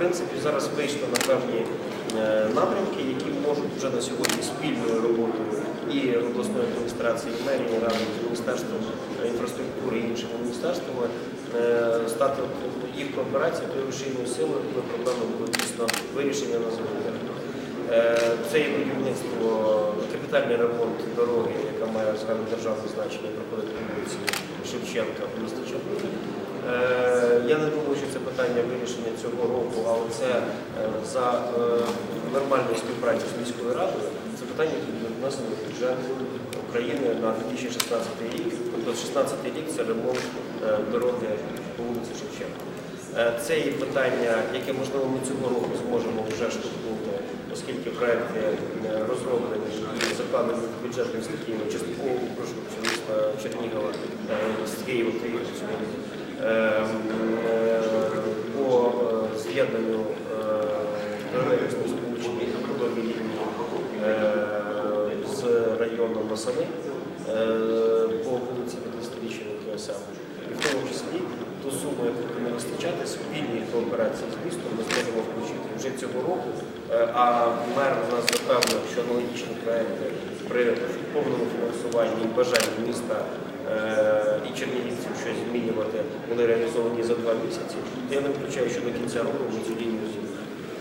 принципі, зараз вийшло на певні е, напрямки, які можуть вже на сьогодні спільною роботою і обласної адміністрації, і мерії, разом з Міністерством інфраструктури і іншими міністерствами е, стати їх кооперація тою рушійною силою, коли проблеми будуть дійсно вирішення на заводі. Е, Це є будівництво, капітальний ремонт дороги, яка має державне значення, проходить по вулиці Шевченка в місті. Е, Я не думаю, що питання вирішення цього року, але це е, за е, нормальною співпрацю з міською радою. Це питання, внесено в бюджет України на 2016 рік. Тобто 16 рік це ремонт е, дороги по вулиці Шевченка. Е, Це є питання, яке можливо ми цього року зможемо вже штовхнути, оскільки проекти розроблені і закладені в бюджетною статтєю частково прошу Чернігова з Києва приїхав з районом Масани е, по вулиці 50-річчя КСМ. І в тому числі ту суму, яку не вистачати, спільні кооперації з містом ми зможемо включити вже цього року. Е, А мер нас запевнив, що аналогічні проекти при повному фінансуванні і бажанні міста е, і чернігівців щось змінювати були реалізовані за два місяці. Я не виключаю, що до кінця року ми цю лінію